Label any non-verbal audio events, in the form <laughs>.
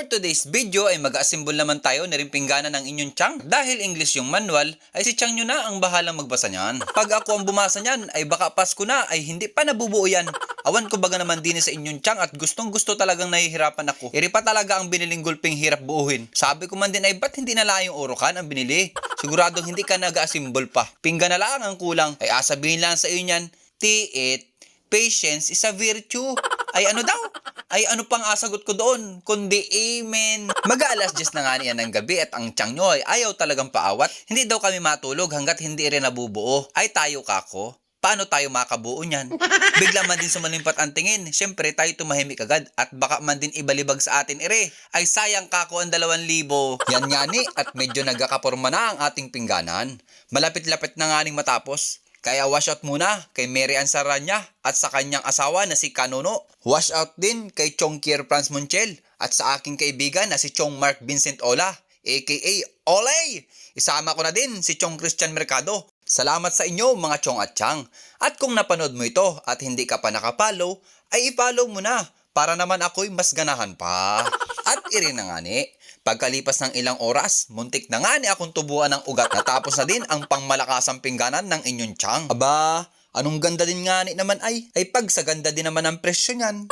For today's video ay mag-assemble naman tayo na rin pingganan ng inyong Chang. Dahil English yung manual, ay si Chang nyo na ang bahalang magbasa niyan. Pag ako ang bumasa niyan, ay baka Pasko na, ay hindi pa nabubuo yan. Awan ko baga naman din sa inyong Chang at gustong gusto talagang nahihirapan ako. Iri pa talaga ang biniling gulping hirap buuhin. Sabi ko man din ay ba't hindi na lang yung orokan ang binili? Siguradong hindi ka nag-assemble pa. Pinggan na lang ang kulang. Ay asabihin lang sa iyo niyan, T8, patience is a virtue. Ay ano daw? Ay ano pang asagot ko doon? Kundi amen. Mag-aalas 10 na nga niya ng gabi at ang tiyang nyo ay ayaw talagang paawat. Hindi daw kami matulog hanggat hindi rin nabubuo. Ay tayo kako. Paano tayo makabuo niyan? Bigla man din sumalimpat ang tingin. Siyempre tayo tumahimik agad at baka man din ibalibag sa atin ere. Ay sayang kako ang dalawang libo. Yan nga ni at medyo nagkakaporma na ang ating pingganan. Malapit-lapit na nga matapos. Kaya wash out muna kay Mary Ann Saranya at sa kanyang asawa na si Kanono. Wash out din kay Chong Kier Franz Monchel at sa aking kaibigan na si Chong Mark Vincent Ola aka Olay! Isama ko na din si Chong Christian Mercado. Salamat sa inyo mga Chong at Chang. At kung napanood mo ito at hindi ka pa nakapollow, ay i-follow mo na para naman ako'y mas ganahan pa. <laughs> At irin na nga ni, pagkalipas ng ilang oras, muntik na nga ni akong tubuan ng ugat. Natapos na din ang pangmalakasang pingganan ng inyong Chang. Aba, anong ganda din nga ni naman ay, ay pag sa ganda din naman ang presyo niyan.